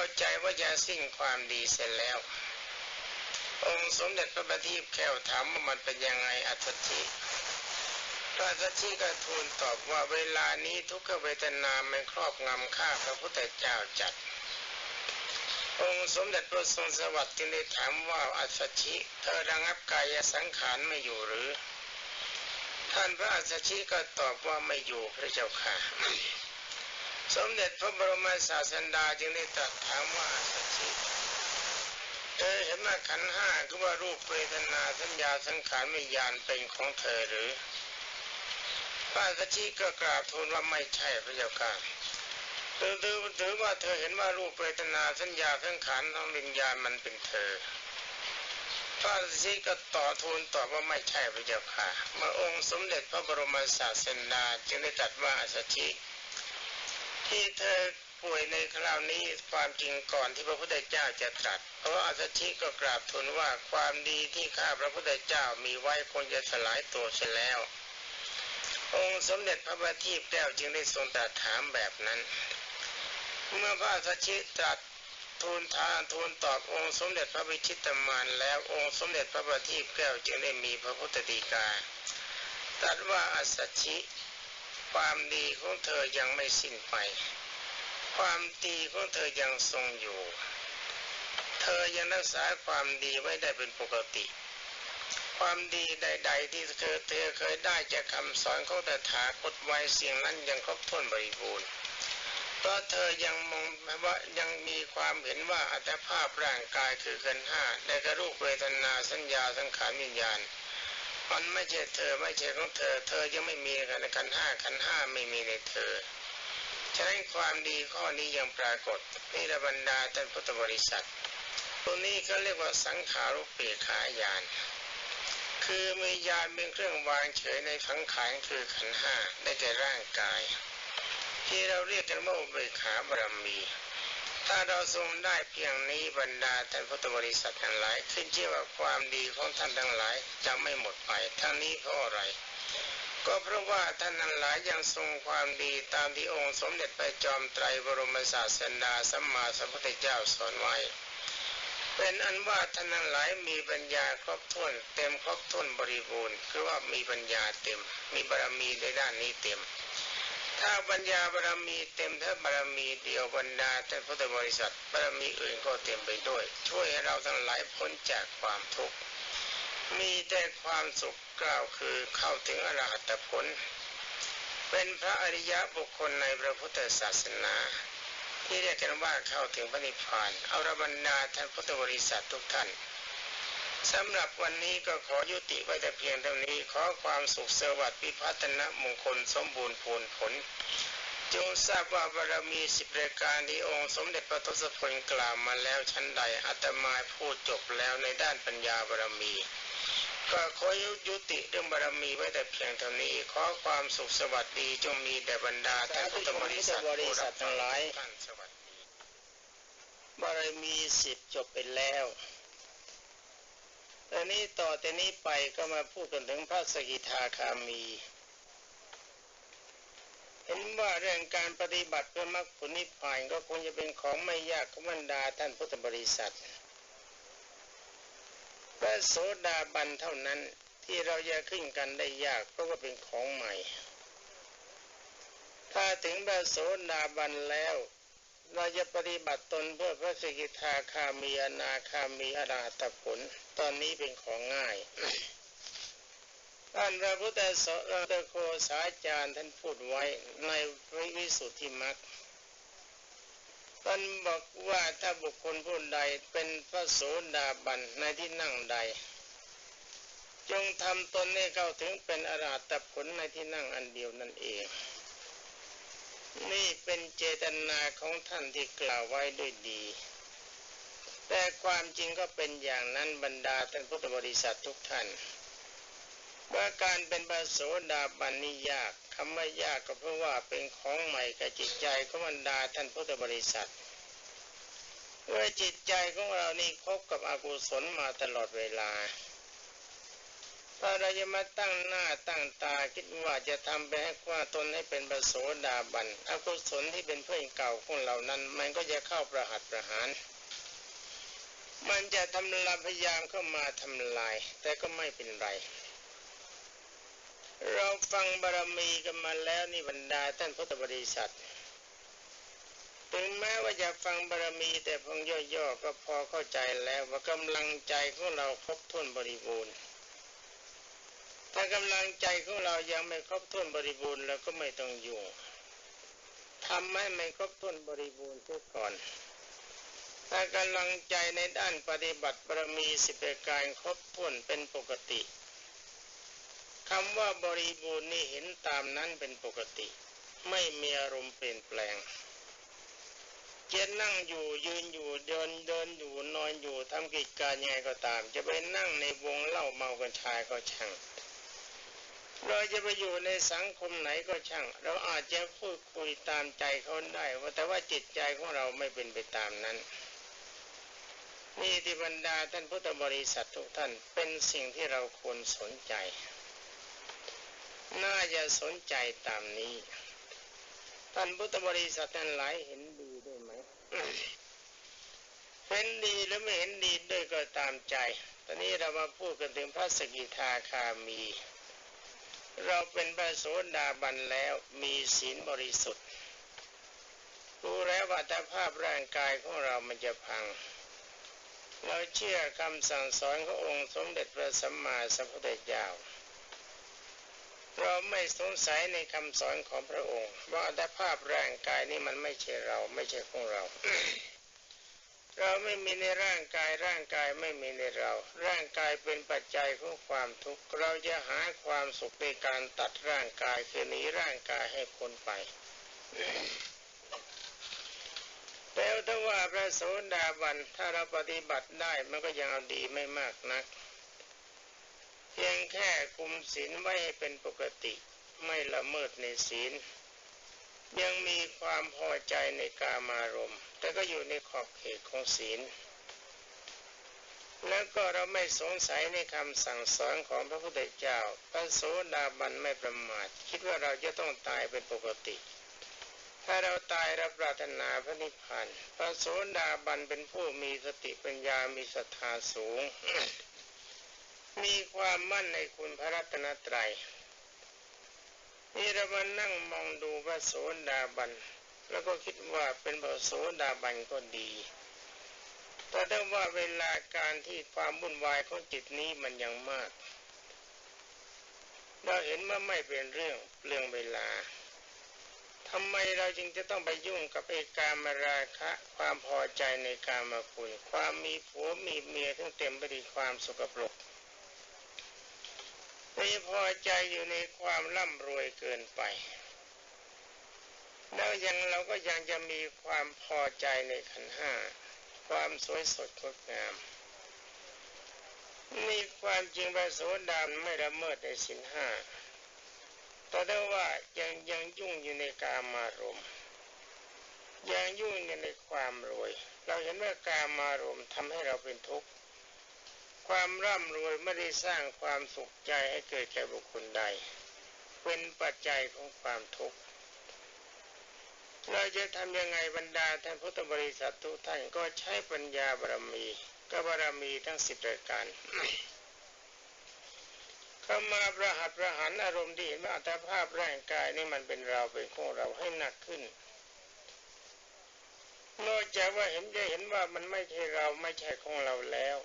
เข้าใจว่าจะสิ้นความดีเสร็จแล้ว องค์สมเด็จพระบัณฑิตแก้วถามว่ามันเป็นยังไงอัตถิพระอัตถิก็ทูลตอบว่าเวลานี้ทุกขเวทนาไม่ครอบงำข้าพระพุทธเจ้าจัด องค์สมเด็จพระทรงสวัสดิ์จึงได้ถามว่าอัตถิเธอระงับกายสังขารไม่อยู่หรือ ท่านพระอัตถิก็ตอบว่าไม่อยู่พระเจ้าค่ะ สมเด็จพระบรมศาสดาจึงได้ตรัสถามว่าอัตถิเธอเห็นว่าขันห้าคือว่ารูปเวทนาสัญญาสังขารวิญญาณเป็นของเธอหรือพระสัชชีก็กราบทูลว่าไม่ใช่พระเจ้าค่ะถือถือถือว่าเธอเห็นว่ารูปเวทนาสัญญาสังขารทั้งวิญญาณมันเป็นเธอพระสัชชีก็ต่อทูลตอบว่าไม่ใช่พระเจ้าค่ะเมื่อองค์สมเด็จพระบรมศาสดาจึงได้ตรัสว่าสัชชี ที่เธอป่วยในคราวนี้ความจริงก่อนที่พระพุทธเจ้าจะตรัสเพราะอาสชิก็กราบทูลว่าความดีที่ข้าพระพุทธเจ้ามีไว้คงจะสลายตัวเสียแล้ว องค์สมเด็จพระบัณฑิตแก้วจึงได้ทรงตรัสถามแบบนั้น เมื่อพระอาสชิตรัสทูลทานทูลตอบองค์สมเด็จพระวิชิตมานแล้วองค์สมเด็จพระบัณฑิตแก้วจึงได้มีพระพุทธดีกาตรัสว่าอาสชิ ความดีของเธอยังไม่สิ้นไป ความดีของเธอยังทรงอยู่ เธอยังรักษาความดีไว้ได้เป็นปกติ ความดีใด ๆ ที่เธอเธอเคยได้จากคำสอนของตถาคตไว้เสียงนั้นยังครบถ้วนบริบูรณ์เพราะเธอยังมองว่ายังมีความเห็นว่าอัตภาพร่างกายคือขันห้าได้กระรูปเวทนาสัญญาสังขารวิญญาณ มันไม่ใช่เธอไม่ใช่ของเธอ เธอยังไม่มีกันขันห้าขันห้าไม่มีในเธอฉะนั้นความดีข้อนี้ยังปรากฏนี่ระบรรดาท่านพุทธบริษัทตรงนี้เขาเรียกว่าสังขารุปเปขายาน คือมียานเป็นเครื่องวางเฉยในสังขารคือขันห้าได้แก่ร่างกาย ที่เราเรียกกันว่าอุเบขาบารมี ถ้าเราทรงได้เพียงนี้บรรดาท่านพุทธบริษัททั้งหลายขึ้นชื่อว่าความดีของท่านทั้งหลายจะไม่หมดไปทั้งนี้เพราะอะไร ก็เพราะว่าท่านทั้งหลายยังทรงความดีตามที่องค์สมเด็จพระจอมไตรบรมศาสดาสัมมาสัมพุทธเจ้าสอนไว้เป็นอันว่าท่านทั้งหลายมีปัญญาครบถ้วนเต็มครบถ้วนบริบูรณ์คือว่ามีปัญญาเต็ม มีบารมีในด้านนี้เต็ม ถ้าปัญญาบารมีเต็มถ้าบารมีเดียวบรรดาท่านพุทธบริษัทบารมีอื่นก็เต็มไปด้วย ช่วยให้เราทั้งหลายพ้นจากความทุกข์มีแต่ความสุขกล่าวคือเข้าถึงอรหัตผล เป็นพระอริยะบุคคลในพระพุทธศาสนา ที่เรียกกันว่าเข้าถึงพระนิพพานเอาระบรรดาท่านพุทธบริษัททุกท่าน สำหรับวันนี้ก็ขอยุติไว้แต่เพียงเท่านี้ ขอความสุขสวัสดิ์พิพัฒนมงคลสมบูรณ์ผลผล จงทราบว่าบารมีสิบรายการที่องค์สมเด็จพระทศพลกล่าวมาแล้วชั้นใดอาตมาพูดจบแล้วในด้านปัญญาบารมี ก็ขอยุติเรื่องบารมีไว้แต่เพียงเท่านี้ ขอความสุขสวัสดีจงมีแด่บรรดาท่านพุทธบริษัทบริษัททั้งหลายบารมีสิบจบไปแล้ว อนนี้ต่อแต่นี้ไปก็มาพูดกันถึงพระสกิทาคามี เห็นว่าเรื่องการปฏิบัติเพื่อมรรคผลนิพพานก็คงจะเป็นของไม่ยากของบรรดาท่านพุทธบริษัทพระโสดาบันเท่านั้นที่เราจะขึ้นกันได้ยากเพราะว่าเป็นของใหม่ ถ้าถึงพระโสดาบันแล้ว เราจะปฏิบัติตนเพื่อพระสกิทาคามีอนาคามีอรหัตผล ตอนนี้เป็นของง่าย ท่านพระพุทธสรโคสาจารย์ท่านพูดไว้ในวิสุทธิมรรคท่านบอกว่าถ้าบุคคลผู้ใดเป็นพระโสดาบันในที่นั่งใด จงทำตนให้เข้าถึงเป็นอรหัตผลในที่นั่งอันเดียวนั่นเอง นี่เป็นเจตนาของท่านที่กล่าวไว้ด้วยดี แต่ความจริงก็เป็นอย่างนั้นบรรดาท่านพุทธบริษัททุกท่านว่าการเป็นพระโสดาบันนี่ยากคำว่ายากก็เพราะว่าเป็นของใหม่กับจิตใจของบรรดาท่านพุทธบริษัทเมื่อจิตใจของเรานี่คบกับอกุศลมาตลอดเวลา ถ้าเราจะมาตั้งหน้าตั้งตาคิดว่าจะทำไปให้ว่าตนให้เป็นประโสดาบันอกุศลที่เป็นเพื่อนเก่าของเรานั้น มันก็จะเข้าประหัตประหาร มันจะทำลายพยายามเข้ามาทำลาย แต่ก็ไม่เป็นไร เราฟังบารมีกันมาแล้วนี่บรรดาท่านพุทธบริษัทถึงแม้ว่าจะฟังบารมีแต่เพียงย่อๆก็พอเข้าใจแล้วว่ากำลังใจของเราครบถ้วนบริบูรณ์ ถ้ากำลังใจของเรายังไม่ครบถ้วนบริบูรณ์เราก็ไม่ต้องยุ่งทำให้ไมันครบถ้วนบริบูรณ์เสียก่อน ถ้ากำลังใจในด้านปฏิบัติบารมีสิบประการครบถ้วนเป็นปกติคำว่าบริบูรณ์นี่เห็นตามนั้นเป็นปกติ ไม่มีอารมณ์เปลี่ยนแปลงจะนั่งอยู่ยืนอยู่เดินเดินอยู่นอนอยู่ทำกิจการยังไงก็ตาม จะไปนั่งในวงเล่าเมากันชายก็ช่าง เราจะไปอยู่ในสังคมไหนก็ช่าง เราอาจจะพูดคุยตามใจเขาได้ว่าแต่ว่าจิตใจของเราไม่เป็นไปตามนั้น นี่ที่บรรดาท่านพุทธบริษัททุกท่านเป็นสิ่งที่เราควรสนใจ น่าจะสนใจตามนี้ ท่านพุทธบริษัทท่านหลายเห็นดีด้วยไหมเห็นดีหรือไม่เห็นดีด้วยก็ตามใจ ตอนนี้เรามาพูดกันถึงพระสกิทาคามี เราเป็นพระโสดาบันแล้วมีศีลบริสุทธิ์ รู้แล้วว่าแต่ภาพร่างกายของเรามันจะพัง เราเชื่อคำสั่งสอนขององค์สมเด็จพระสัมมาสัมพุทธเจ้าเราไม่สงสัยในคำสอนของพระองค์ ว่าอัตภาพร่างกายนี้มันไม่ใช่เราไม่ใช่ของเรา เราไม่มีในร่างกายร่างกายไม่มีในเรา ร่างกายเป็นปัจจัยของความทุกข์เราจะหาความสุขในการตัดร่างกายคือหนีร่างกายให้พ้นไปแล้วถ้าว่าพระโสดาบันถ้าเราปฏิบัติได้มันก็ยังเอาดีไม่มากนัก เพียงแค่คุมศีลไว้ให้เป็นปกติไม่ละเมิดในศีล ยังมีความพอใจในกามารมณ์ แต่ก็อยู่ในขอบเขตของศีล แล้วก็เราไม่สงสัยในคำสั่งสอนของพระพุทธเจ้า พระโสดาบันไม่ประมาท คิดว่าเราจะต้องตายเป็นปกติ ถ้าเราตายรับปรารถนาพระนิพพาน พระโสดาบันเป็นผู้มีสติปัญญา มีศรัทธาสูง มีความมั่นในคุณพระรัตนตรัยนี่เรามานั่งมองดูพระโสดาบัน แล้วก็คิดว่าเป็นพระโสดาบันก็ดีแต่ถ้าว่าเวลาการที่ความวุ่นวายของจิตนี้มันยังมาก เราเห็นว่าไม่เป็นเรื่องเรื่องเวลาทำไมเราจึงจะต้องไปยุ่งกับเอการมาราคะ ความพอใจในการมาคุย ความมีผัวมีเมียทั้งเต็มไปด้วยความสกปรกไม่พอใจอยู่ในความร่ำรวยเกินไป แล้วยังเราก็ยังจะมีความพอใจในขันห้าความสวยสดงดงามนี่ความจริงพระโสดาไม่ละเมิดในสินห้าแต่ได้ว่ายังยังยุ่งอยู่ในกามารมยังยุ่งอยู่ในความรวย เราเห็นว่ากามารมทำให้เราเป็นทุกข์ ความร่ำรวยไม่ได้สร้างความสุขใจให้เกิดแก่บุคคลใด เป็นปัจจัยของความทุกข์ เราจะทำยังไงบรรดาท่านพุทธบริษัททุกท่านก็ใช้ปัญญาบารมีก็บารมีทั้งสิบรายการเข้ามาประหัตประหารอารมณ์ดีว่าอัตภาพร่างกายนี่มันเป็นเราเป็นของเราให้หนักขึ้นนอกจากว่าเห็นจะเห็นว่ามันไม่ใช่เราไม่ใช่ของเราแล้ว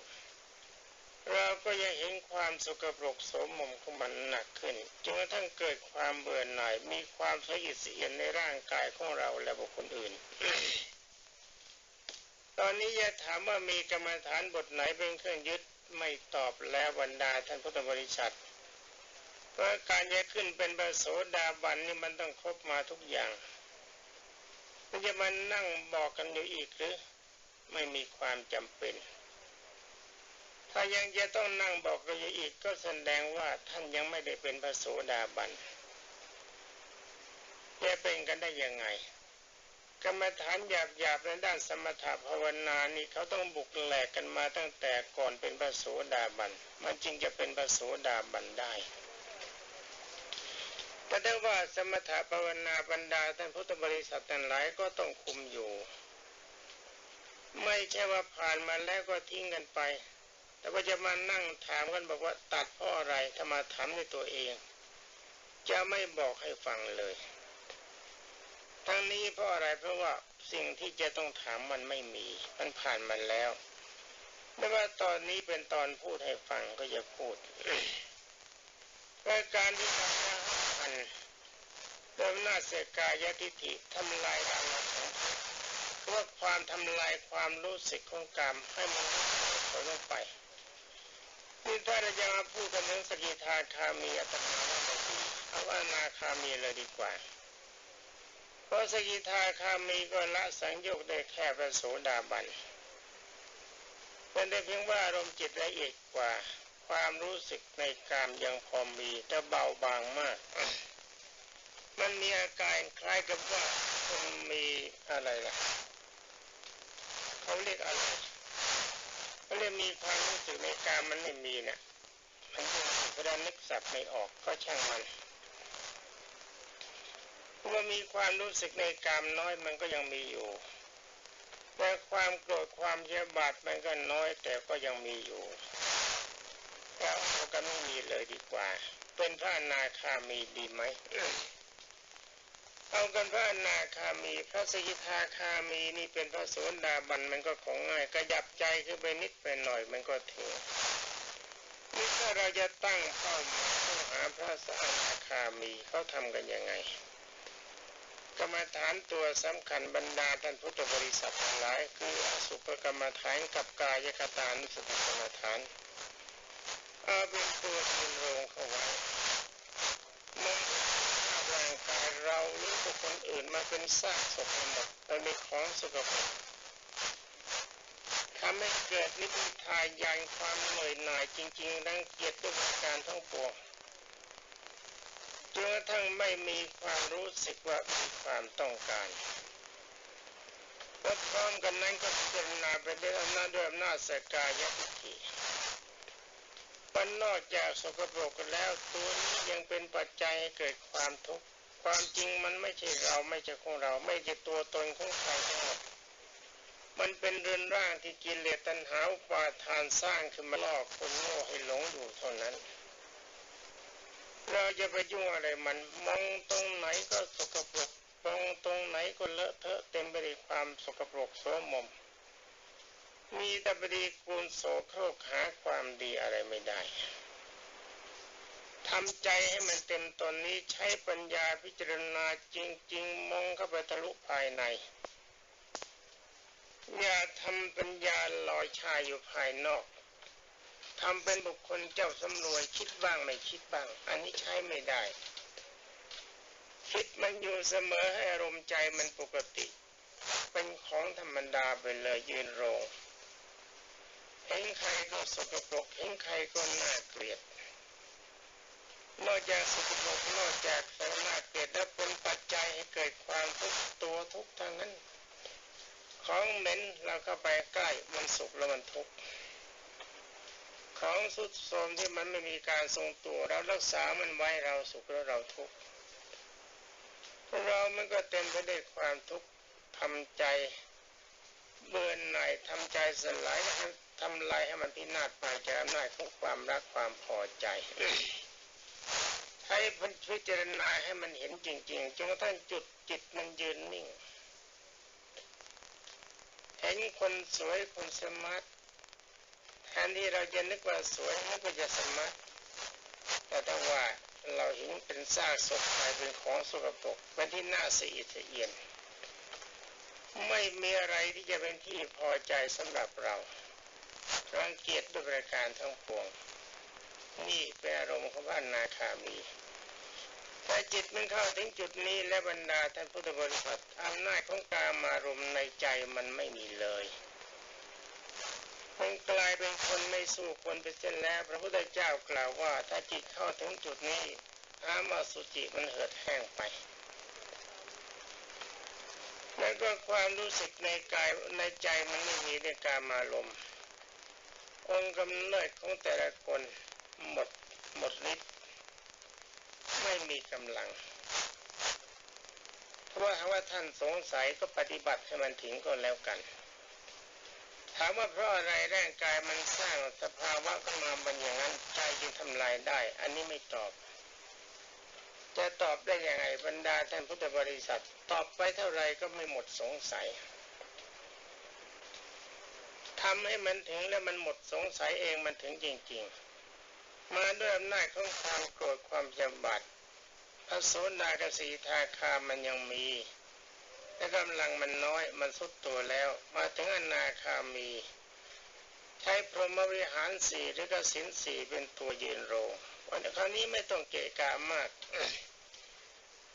ก็ยังเห็นความสกปรกสมมของมันหนักขึ้นจนกระทั่งเกิดความเบื่อหน่ายมีความสยิดเสียนในร่างกายของเราและบุคคลอื่น ตอนนี้จะถามว่ามีกรรมฐานบทไหนเป็นเครื่องยึดไม่ตอบแล้วบรรดาท่านพุทธบริษัทเพราะการจะขึ้นเป็นพระโสดาบันนี่มันต้องครบมาทุกอย่างมันจะมานั่งบอกกันอยู่อีกหรือไม่มีความจำเป็น ถ้ายังจะต้องนั่งบอกกันอยู่อีกก็แสดงว่าท่านยังไม่ได้เป็นพระโสดาบันจะเป็นกันได้ยังไง กรรมฐานหยาบๆในด้านสมถภาวนานี่เขาต้องบุกแหลกกันมาตั้งแต่ก่อนเป็นพระโสดาบัน มันจึงจะเป็นพระโสดาบันได้แต่ได้ว่าสมถภาวนาบรรดาท่านพุทธบริษัททั้งหลายก็ต้องคุมอยู่ ไม่ใช่ว่าผ่านมาแล้วก็ทิ้งกันไป แต่ว่าจะมานั่งถามกันบอกว่าตัดเพราะอะไรถ้ามาถามในตัวเอง จะไม่บอกให้ฟังเลย ทั้งนี้เพราะอะไรเพราะว่าสิ่งที่จะต้องถามมันไม่มี มันผ่านมาแล้วไม่ว่าตอนนี้เป็นตอนพูดให้ฟังก็จะพูดราการที่ทำให้อันเดิมหน้าเสกายทิฏฐิทำลายอารมณ์เพราะความทำลายความรู้สึกของกรรมให้มันถอยลงไป นี่ถ้าเราจะมาพูดกันถึงสกิทาคามีอัตมาว่าไม่ดีเอาว่านาคามีเลยดีกว่า เพราะสกิทาคามีก็ละสังโยกได้แค่พระโสดาบันเป็นได้เพียงว่าอารมณ์จิตละเอียดกว่า ความรู้สึกในกามยังพอมีแต่เบาบางมาก มันมีอาการคล้ายกับว่าคนมีอะไรล่ะ เขาเรียกอะไร เขาเรียมีความรู้สึกในกามมันไม่มีเนะี่ยมันยังพระนึกสับไม่ออกก็ช่างมันเมื่อมีความรู้สึกในกามน้อยมันก็ยังมีอยู่ แต่ความโกรธความเยบาดมันก็น้อยแต่ก็ยังมีอยู่เราเอากันไม่มีเลยดีกว่า เป็นพระนาคามีดีไหม เอากันพระนาคามี พระสกิทาคามีนี่เป็นพระโสดาบันมันก็ของง่ายกระยับใจขึ้นไปนิดไปหน่อยมันก็ถึงนี่ถ้าเราจะตั้งเป้าหมายเข้าหาพระสนาคามีเขาทำกันยังไงกรรมฐานตัวสำคัญบรรดาท่านพุทธบริษัททั้งหลาย คืออสุภกรรมฐานกับกายกตานุสติกรรมฐานเอาเป็นตัวยืนโรงเข้าไว้มองร่างกาย เราหรือบุคคลอื่นมาเป็นซากศพหมดเรามีของสกปรกทำให้เกิดนิพพานยานความเหนื่อยหน่ายจริงๆดังเกียรติด้วยการทั้งปวงจนกระทั่งไม่มีความรู้สึกว่ามีความต้องการและพร้อมกันนั้นก็พิจารณาไปด้วยอำนาจด้วยอำนาจสกายทิฏฐิมันนอกจากสกปรกแล้วตัวนี้ยังเป็นปัจจัยให้เกิดความทุกข์ ความจริงมันไม่ใช่เราไม่ใช่ของเรา ไม่ใช่ตัวตนของใครทั้งหมดมันเป็นเรือนร่างที่กิเลสตัณหาปาทานสร้างขึ้นมาลอกคนโง่ให้หลงอยู่เท่านั้น เราจะไปยุ่งอะไรมันมองตรงไหนก็สกปรกมองตรงไหนก็เลอะเทอะเต็มไปด้วยความสกปรกโสมม มีแต่ปดีคูณโสโครกหาความดีอะไรไม่ได้ ทำใจให้มันเต็มตนนี้ใช้ปัญญาพิจารณาจริง ๆ มองเข้าไปทะลุภายใน อย่าทำปัญญาลอยชายอยู่ภายนอกทำเป็นบุคคลเจ้าสำรวยคิดบ้างไม่คิดบ้าง อันนี้ใช้ไม่ได้ คิดมันอยู่เสมอให้อารมณ์ใจมันปกติ เป็นของธรรมดาไปเลยยืนโรงเห็นใครก็สกปรกเห็นใครก็น่าเกลียด นอกจากสกปรกนอกจากสน่าเกลียดแล้วเป็นปัจจัยให้เกิดความทุกตัวทุกทางนั้น ของเหม็นเราเข้าไปใกล้มันสุกแล้วมันทุกข์ของสุดโทมที่มันไม่มีการทรงตัวเรารักษามันไว้เราสุขแล้วเราทุกข์เรามันก็เต็มไปด้วยความทุกข์ทำใจเบื่อหน่ายทำใจสลายทำลายให้มันพินาศไปจากอำนาจของความรักความพอใจ ให้พิจารณาให้มันเห็นจริง ๆจนกระทั่งจุดจิตมันยืนนิ่ง เห็นคนสวยคนสมาร์ทแทนที่เราจะนึกว่าสวยมันก็จะสมาร์ทแต่ถ้าว่าเราเห็นเป็นซากศพกลายเป็นของสกปรกเป็นที่น่าเสะอิดเอียน ไม่มีอะไรที่จะเป็นที่พอใจสำหรับเรารังเกียจด้วยประการทั้งปวง นี่เป็นอารมณ์ของพระนาคามีถ้าจิตมันเข้าถึงจุดนี้และบรรดาท่านพุทธบริษัทอำนาจของกามารมณ์ในใจมันไม่มีเลยมันกลายเป็นคนไม่สู้คนไปเส้นแล้ว พระพุทธเจ้ากล่าวว่า ถ้าจิตเข้าถึงจุดนี้อามาสุจิมันเหือดแห้งไปนแล้วก็ความรู้สึกในกายในใจมันไม่มีในกามาลมณ์องค์กำเนิดของแต่ละคน หมดหมดฤทธิ์ไม่มีกำลัง เพราะว่าถ้าว่าท่านสงสัยก็ปฏิบัติให้มันถึงก็แล้วกัน ถามว่าเพราะอะไรร่างกายมันสร้างสภาวะขึ้นมาเป็นอย่างนั้นใจจึงทำลายได้ อันนี้ไม่ตอบ จะตอบได้ยังไงบรรดาท่านพุทธบริษัท ตอบไปเท่าไรก็ไม่หมดสงสัยทำให้มันถึงแล้วมันหมดสงสัยเองมันถึงจริง ๆ มาด้วยอำนาจของความโกรธความจำบัดพระโสดากสีทาคามันยังมีแต่กำลังมันน้อยมันสุดตัวแล้ว มาถึงอนาคามี ใช้พรหมวิหารสี่หรือกสินสี่เป็นตัวยืนโรงวันคราวนี้ไม่ต้องเกะกะมาก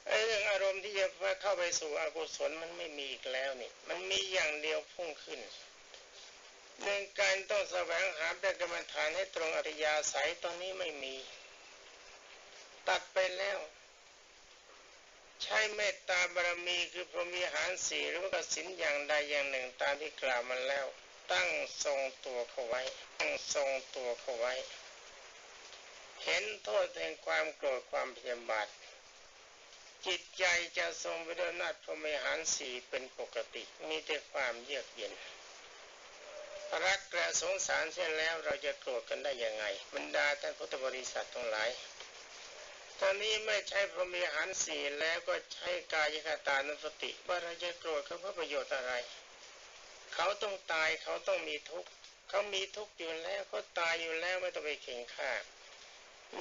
ไอ้เรื่องอารมณ์ที่จะเข้าไปสู่อกุศลมันไม่มีอีกแล้วนี่ มันมีอย่างเดียวพุ่งขึ้น เรื่องการต้องแสวงหาเป็นกรรมฐานให้ตรงอริยาสายตอนนี้ไม่มี ตัดไปแล้ว ใช้เมตตาบารมีคือพรมีหารสีหรือว่ากสินอย่างใดอย่างหนึ่งตามที่กล่าวมาแล้ว ตั้งทรงตัวเขาไว้ ตั้งทรงตัวเขาไว้ เห็นโทษแห่งความโกรธความพยาบาทจิตใจจะทรงไปด้วยนาฏพรมีหารสีเป็นปกติ มีแต่ความเยือกเย็น รักและสงสารเช่นแล้วเราจะโกรธกันได้ยังไงบรรดาท่านพุทธบริษัททั้งหลายตอนนี้ไม่ใช่พรมีหันสีแล้วก็ใช้กายคตานุสติว่าเราจะโกรธเขาเพื่อประโยชน์อะไร เขาต้องตายเขาต้องมีทุกข์เขามีทุกข์อยู่แล้วเขาตายอยู่แล้วไม่ต้องไปเข่งฆ่า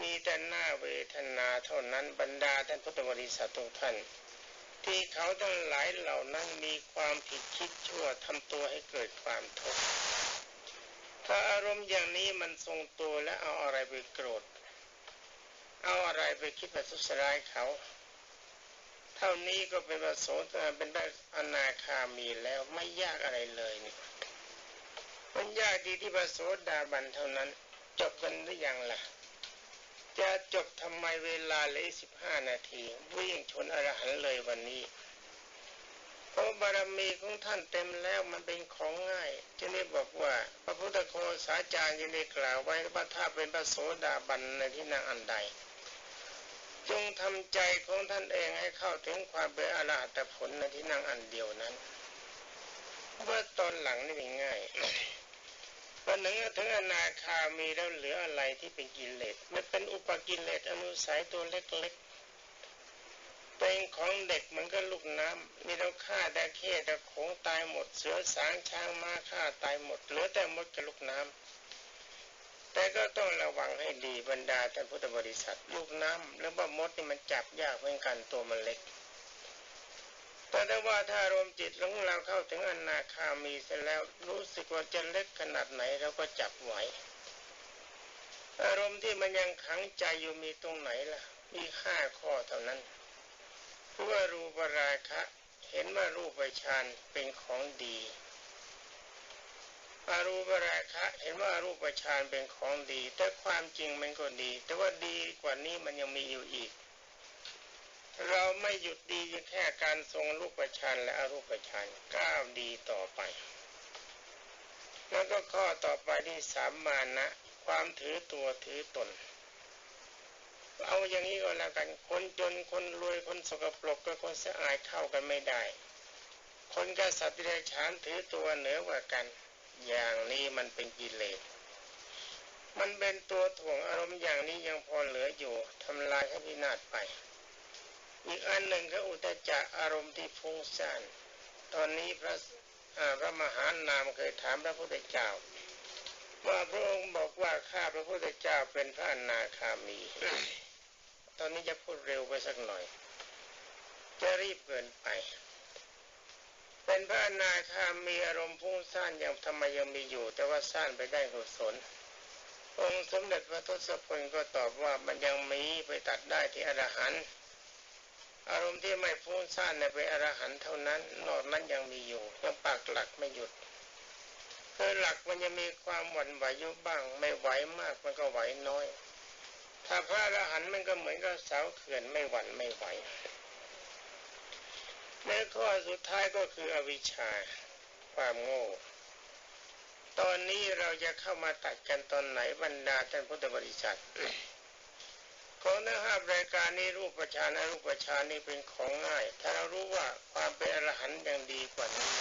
มีแต่หน้าเวทนาเท่านั้นบรรดาท่านพุทธบริษัททุกท่านที่เขาทั้งหลายเหล่านั้นมีความผิดคิดชั่วทำตัวให้เกิดความทุกข์ ถ้าอารมณ์อย่างนี้มันทรงตัวแล้วเอาอะไรไปโกรธ เอาอะไรไปคิดว่าสุสร้ายเขา เท่านี้ก็เป็นประโสดเป็นได้อนาคามีแล้วไม่ยากอะไรเลยนี่มันยากดีที่ประโสดาบันเท่านั้น จบกันหรือยังล่ะ จะจบทำไมเวลาเลยสิบห้านาทีวิ่งชนอรหันเลยวันนี้ ราะบารมีของท่านเต็มแล้วมันเป็นของง่ายจะได้บอกว่า พระพุทธโคสาจารย์ยังได้กล่าวไว้ว่าถ้าเป็นพระโสดาบันในที่นั่งอันใด จงทำใจของท่านเองให้เข้าถึงความเป็นอรหัตผลในที่นั่งอันเดียวนั้นเมื่อตอนหลังนี่เป็นง่ายวันหนึ่งถึงอนาคามีแล้วเหลืออะไรที่เป็นกิเลสมันเป็นอุปกิเลสอนุสัยตัวเล็กๆ เป็นของเด็กมันก็ลูกน้ำมีเราฆ่าแต่เค้แต่ขงตายหมด เสือสางช้างม้าฆ่าตายหมด เหลือแต่มดกับลูกน้ำแต่ก็ต้องระวังให้ดีบรรดาท่านพุทธบริษัท ลูกน้ำหรือว่ามดนี่มันจับยากเหมือนกันตัวมันเล็กแต่ได้ว่าถ้าอารมณ์จิตของเราเข้าถึงอนาคามีเสร็จแล้วรู้สึกว่าจะเล็กขนาดไหนเราก็จับไหวอารมณ์ที่มันยังขังใจอยู่มีตรงไหนล่ะ มีห้าข้อเท่านั้น รูปราคะเห็นว่ารูปฌานเป็นของดีอารูปราคะเห็นว่ารูปฌานเป็นของดี แต่ความจริงมันก็ดี แต่ว่าดีกว่านี้มันยังมีอยู่อีก เราไม่หยุดดีแค่การทรงรูปฌานและอรูปฌานก้าวดีต่อไป แล้วก็ข้อต่อไปที่สามมานะ ความถือตัวถือตน เอาอย่างนี้ก็แล้วกันคนจนคนรวยคนสกปรกกับคนสะอาดเข้ากันไม่ได้ คนกษัตริย์เดชานถือตัวเหนือกว่ากัน อย่างนี้มันเป็นกิเลสมันเป็นตัวถ่วงอารมณ์อย่างนี้ยังพอเหลืออยู่ทำลายให้พินาศไป อีกอันหนึ่งก็อุตจักอารมณ์ที่ฟุ้งซ่านตอนนี้พระพระมหานามเคยถามพระพุทธเจ้าว่าพระองค์บอกว่าข้าพระพุทธเจ้าเป็นพระอนาคามี ตอนนี้จะพูดเร็วไปสักหน่อย จะรีบเกินไป เป็นพระอนาคามีอารมณ์พุ่งซ่านยังทำไมยังมีอยู่ แต่ว่าซ่านไปได้กุศลองค์สมเด็จพระทศพลก็ตอบว่ามันยังมีไปตัดได้ที่อรหันต์อารมณ์ที่ไม่ฟุ้งซ่านในเป็นอรหันต์เท่านั้น นอกนั้นยังมีอยู่ยังปากหลักไม่หยุดคือหลักมันจะมีความหวั่นไหวอยู่บ้าง ไม่ไหวมากมันก็ไหวน้อย ถ้าพระอรหันต์มันก็เหมือนกับเสาเขื่อนไม่หวั่นไม่ไหวในข้อสุดท้ายก็คืออวิชชาความโง่ ตอนนี้เราจะเข้ามาตัดกันตอนไหนบรรดาท่านพุทธบริษัทของเนื้อหารายการนี้รูปฌานอรูปฌานนี่เป็นของง่าย ถ้าเรารู้ว่าความเป็นอรหันต์ยังดีกว่านี้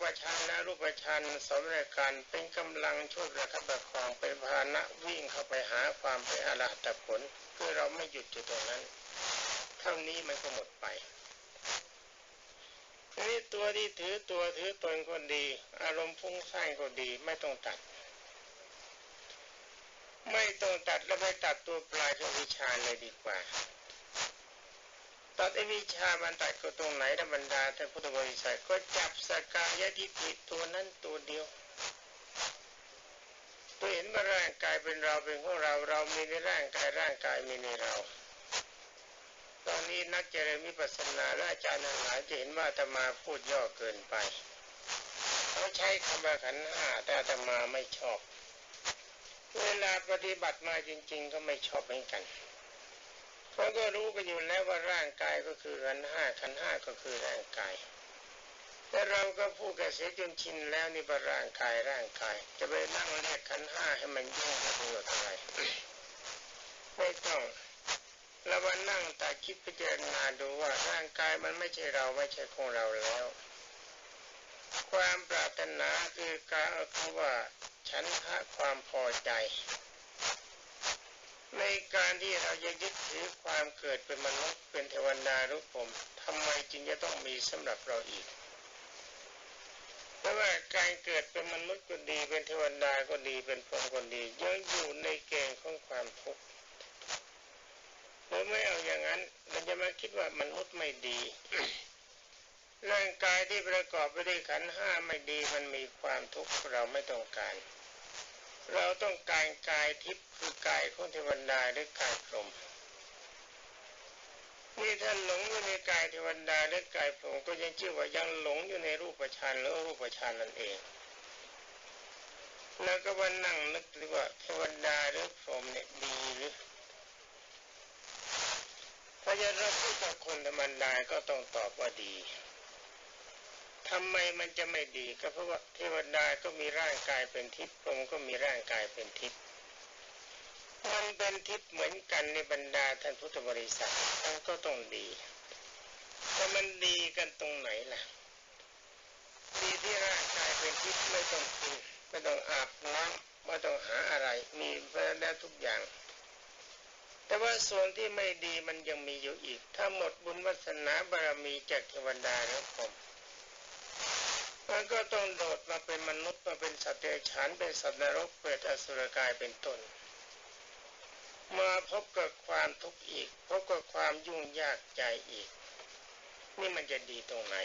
ปฌานและรูปฌานสมรายการเป็นกำลังช่วยประคับประคองเป็นพานะวิ่งเข้าไปหาความเป็นอรหัตผลคือเราไม่หยุดอยู่ตรงนั้น เท่านี้มันก็หมดไปนี่ตัวที่ถือตัวถือตนก็ดี อารมณ์ฟุ้งซ่านก็ดีไม่ต้องตัด ไม่ต้องตัดแล้วไปตัดตัวปลายของวิชาเลยดีกว่า ตัดไอ้วิชามันตัดก็ตรงไหนธรรมดาแต่พุทธบริษัทก็จับสกายทิฏฐิตัวนั้นตัวเดียว ตัวเห็นว่าร่างกายเป็นเราเป็นของเราเรามีในร่างกายร่างกายมีในเรา ตอนนี้นักเจริญวิปัสสนาและอาจารย์หลายจะเห็นว่าธรรมาพูดย่อเกินไปเขาใช้คำว่าขันห้าแต่ธรรมาไม่ชอบ เวลาปฏิบัติมาจริง ๆ ก็ไม่ชอบเหมือนกัน เขาก็รู้กันอยู่แล้วว่าร่างกายก็คือขันห้าขันห้าก็คือร่างกาย แต่เราก็พูดกันเสียจนชินแล้วนี่ว่าร่างกายร่างกาย จะไปนั่งเรียกขันห้าให้มันยุ่งกับประโยชน์อะไรไม่ต้องเรามานั่งแต่คิดพิจารณาดูว่าร่างกายมันไม่ใช่เราไม่ใช่ของเราแล้ว ความปรารถนาคือการคือว่าฉันทะความพอใจ ในการที่เราจะยึดถือความเกิดเป็นมนุษย์เป็นเทวดารุผมทำไมจึงจะต้องมีสำหรับเราอีกเพราะว่าการเกิดเป็นมนุษย์ก็ดีเป็นเทวดาก็ดีเป็นพรหมก็ดียังอยู่ในเกณฑ์ของความทุกข์เราไม่เอาอย่างนั้นเราจะมาคิดว่ามนุษย์ไม่ดีร่างกายที่ประกอบไปด้วยขันห้าไม่ดีมันมีความทุกข์เราไม่ต้องการ เราต้องการกายทิพย์คือกายของเทวดาหรือกายพรหมนี่ท่านหลงอยู่ในกายเทวดาหรือกายพรหมก็ยังชื่อว่ายังหลงอยู่ในรูปฌานหรือรูปฌานนั่นเอง แล้วก็ว่านั่งนึกหรือว่าเทวดาหรือพรหมเนี่ยดีหรือถ้าจะรับพูดกับคนธรรมดาก็ต้องตอบว่าดี ทำไมมันจะไม่ดีก็เพราะว่าเทวดาก็มีร่างกายเป็นทิพย์พรหมก็มีร่างกายเป็นทิพย์มันเป็นทิพย์เหมือนกันในบรรดาท่านพุทธบริษัทมันก็ต้องดีแต่มันดีกันตรงไหนล่ะ ดีที่ร่างกายเป็นทิพย์ไม่ต้องกินไม่ต้องอาบน้ำไม่ต้องหาอะไรมีไปแล้วทุกอย่างแต่ว่าส่วนที่ไม่ดีมันยังมีอยู่อีก ถ้าหมดบุญวัสนาบารมีจากเทวดาแล้วผม มันก็ต้องโดดมาเป็นมนุษย์มาเป็นสัตว์เดรัจฉานเป็นสัตว์นรกเปรตอสุรกายเป็นต้นมาพบกับความทุกข์อีก พบกับความยุ่งยากใจอีก นี่มันจะดีตรงไหน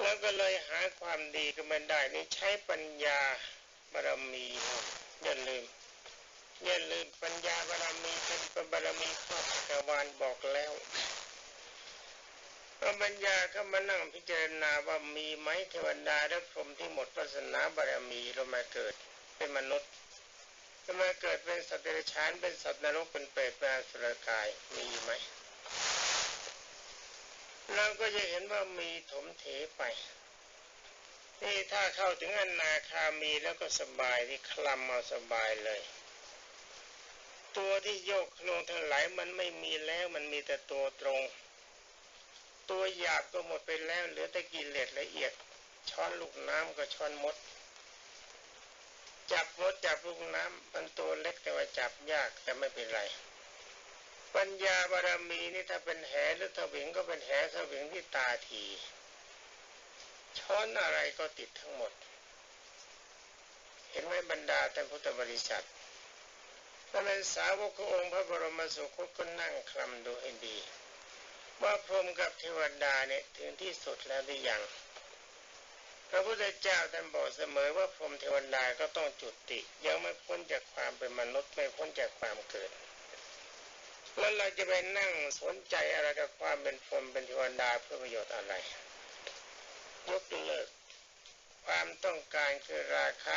แล้วก็เลยหาความดีก็ไม่ได้นี่ใช้ปัญญาบารมีอย่าลืมอย่าลืมปัญญาบารมีเป็นบารมีครอบจักรวาลบอกแล้ว พระบัญญาก็มานั่งพิจารณาว่ามีไหมเทวดาและพรหมที่หมดวาสนาบารมีเรามาเกิดเป็นมนุษย์จะมาเกิดเป็นสัตว์เดรัจฉานเป็นสัตว์นรกเป็นเปรตเป็นสุรกายมีไหมเราก็จะเห็นว่ามีถมเถไปนี่ถ้าเข้าถึงอนาคามีแล้วก็สบายที่คลำเอาสบายเลย ตัวที่โยกโลงทั้งหลายมันไม่มีแล้วมันมีแต่ตัวตรง ตัวหยาบก็หมดไปแล้วเหลือแต่กิเลสละเอียด ช้อนลูกน้ำก็ช้อนมด จับมดจับลูกน้ำมันตัวเล็กแต่ว่าจับยากแต่ไม่เป็นไร ปัญญาบารมีนี่ถ้าเป็นแหหรือถวิงก็เป็นแหถวิงที่ตาที ช้อนอะไรก็ติดทั้งหมด เห็นไหมบรรดาท่านพุทธบริษัทถ้าเป็นสาวกขององค์พระบรมสุคตก็นั่งคลำดูให้ดี ว่าพรหมกับเทวดาเนี่ยถึงที่สุดแล้วหรือยัง พระพุทธเจ้าท่านบอกเสมอว่าพรหมเทวดาก็ต้องจุติ ยังไม่พ้นจากความเป็นมนุษย์ไม่พ้นจากความเกิดแล้วเราจะไปนั่งสนใจอะไรกับความเป็นพรหมเป็นเทวดาเพื่อประโยชน์อะไรยกเลิก ความต้องการคือราคะ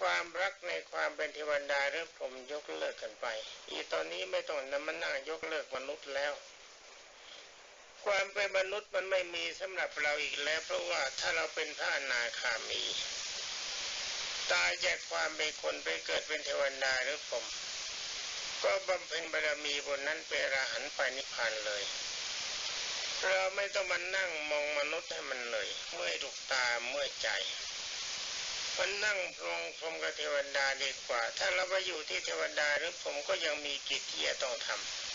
ความรักในความเป็นเทวดาหรือพรหมยกเลิกกันไป อีตอนนี้ไม่ต้องนำมานั่งยกเลิกมนุษย์แล้ว ความเป็นมนุษย์มันไม่มีสำหรับเราอีกแล้ว เพราะว่าถ้าเราเป็นพระนาคามี ตายจากความเป็นคนไปเกิดเป็นเทวดาหรือผม ก็บำเพ็ญบารมีบนนั้นเป็นอรหันต์ไปนิพพานเลย เราไม่ต้องมานั่งมองมนุษย์ให้มันเหนื่อยเมื่อยลูกตาเมื่อยใจมันนั่งพรองพรมกับเทวดาดีกว่า ถ้าเราไปอยู่ที่เทวดาหรือผมก็ยังมีกิจที่จะต้องทำ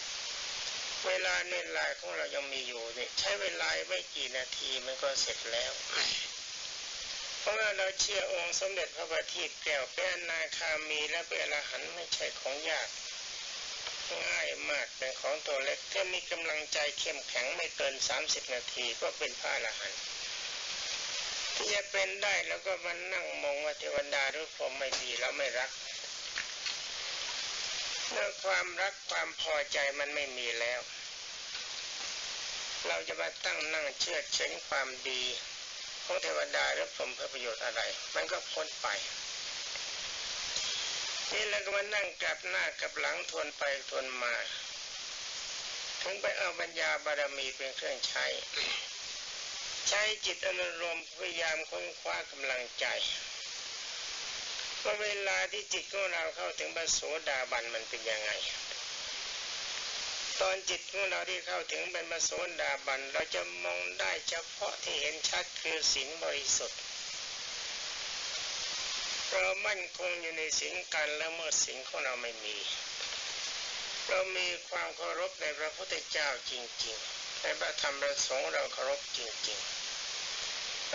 เวลาเน้นลายของเรายังมีอยู่เนี่ยใช้เวลาไม่กี่นาทีมันก็เสร็จแล้ว เพราะว่าเราเชื่อองค์สมเด็จพระบัณฑิตแก้วเป็นนาคามีและเป็นอรหันไม่ใช่ของยากง่ายมากเป็นของตัวเล็กถ้ามีกำลังใจเข้มแข็งไม่เกินสามสิบนาทีก็เป็นพระอรหันต์ที่จะเป็นได้แล้วก็มานั่งมองว่าเทวดาหรือพรหมไม่ดีแล้วไม่รัก เมื่อความรักความพอใจมันไม่มีแล้ว เราจะมาตั้งนั่งเชื่อเชิญความดีของเทวดาหรือพรหมเพื่อประโยชน์อะไร มันก็พ้นไปนี่แล้วก็มานั่งกลับหน้ากลับหลังทวนไปทวนมาถึงไปเอาปัญญาบารมีเป็นเครื่องใช้ ใช้จิตอนุรมณ์พยายามค้นคว้ากำลังใจ ว่าเวลาที่จิตของเราเข้าถึงบรโสดาบันมันเป็นยังไง ตอนจิตของเราที่เข้าถึงเป็นบรโสดาบันเราจะมองได้เฉพาะที่เห็นชัดคือศีลบริสุทธิ์เรามั่นคงอยู่ในศีลการละเมิดศีลของเราไม่มี เรามีความเคารพในพระพุทธเจ้าจริงๆในพระธรรมประสงค์เราเคารพจริงๆ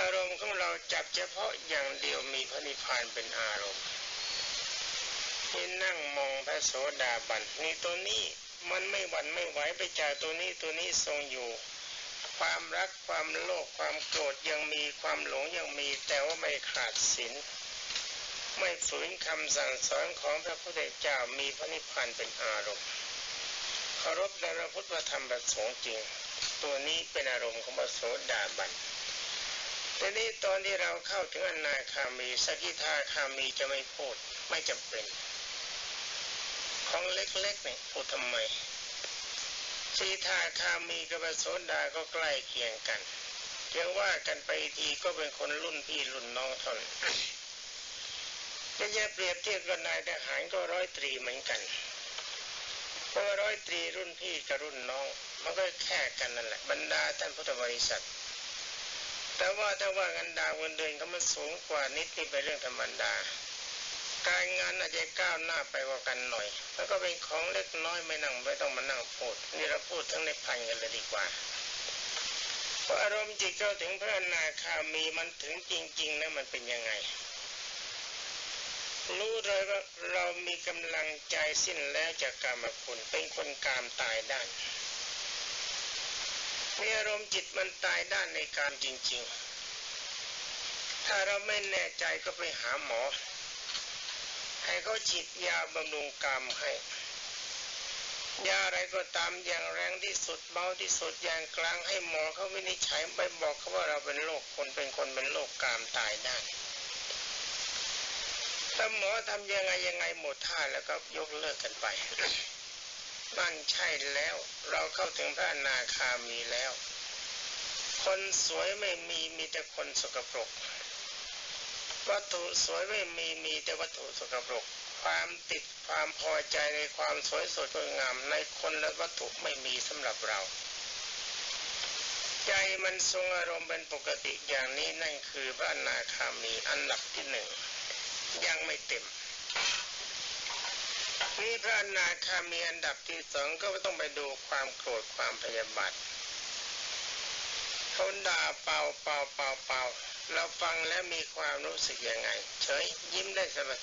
อารมณ์ของเราจับเฉพาะอย่างเดียวมีพระนิพพานเป็นอารมณ์ที่นั่งมองพระโสดาบันนี่ตัวนี้มันไม่หวั่นไม่ไหวไปจากตัวนี้ตัวนี้ทรงอยู่ ความรักความโลภความโกรธยังมีความหลงยังมีแต่ว่าไม่ขาดศีลไม่ฝืนคำสั่งสอนของพระพุทธเจ้ามีพระนิพพานเป็นอารมณ์เคารพในพระพุทธธรรมประสงค์จริง ตัวนี้เป็นอารมณ์ของพระโสดาบัน ทีนี้ตอนที่เราเข้าถึงอนาคามีสกิทาคามีจะไม่พูดไม่จำเป็น ของเล็กๆเนี่ยพูดทำไมสีทาคามีกับโสดาก็ใกล้เคียงกันเพียงว่ากันไปทีก็เป็นคนรุ่นพี่รุ่นน้องเท่านั้นจะจะเปรียบเทียบกับนายทหารก็ร้อยตรีเหมือนกันเพราะว่าร้อยตรีรุ่นพี่กับรุ่นน้องมันก็แค่กันนั่นแหละบรรดาท่านพุทธบริษัท แต่ว่าถ้าว่ากันดาวเงินเดือนเขามันสูงกว่านิดนี่เป็นเรื่องธรรมดา การงานอาจจะก้าวหน้าไปกว่ากันหน่อย แล้วก็เป็นของเล็กน้อยไม่นั่งไม่ต้องมานั่งพูด นี่เราพูดทั้งในพันกันเลยดีกว่าเพราะอารมณ์จิตเข้าถึงพระอนาคามีมันถึงจริงๆนะมันเป็นยังไง รู้เลยว่าเรามีกำลังใจสิ้นแล้วจากกรรมคุณเป็นคนกามตายได้ มีอารมณ์จิตมันตายด้านในกามจริง ๆ ถ้าเราไม่แน่ใจก็ไปหาหมอ ให้เขาฉีดยาบำรุงกามให้ ยาอะไรก็ตามอย่างแรงที่สุดเบาที่สุดอย่างกลางให้หมอเขาวินิจฉัยไปบอกเขาว่าเราเป็นโรคคนเป็นคนเป็นโรคกามตายได้ถ้าหมอทำยังไงยังไงหมดท่าแล้วก็ยกเลิกกันไป นั่นใช่แล้วเราเข้าถึงพระอนาคามีแล้ว คนสวยไม่มีมีแต่คนสกปรก วัตถุสวยไม่มีมีแต่วัตถุสกปรก ความติดความพอใจในความสวยสดงดงามในคนและวัตถุไม่มีสำหรับเรา ใจมันทรงอารมณ์เป็นปกติอย่างนี้นั่นคือพระอนาคามีอันดับที่หนึ่งยังไม่เต็ม นี่พระอนาคามีอันดับที่สองก็ต้องไปดูความโกรธความพยาบาทเขาด่าเปล่าเปล่าเปล่าเปล่าเราฟังแล้วมีความรู้สึกยังไง เฉยยิ้มได้สบาย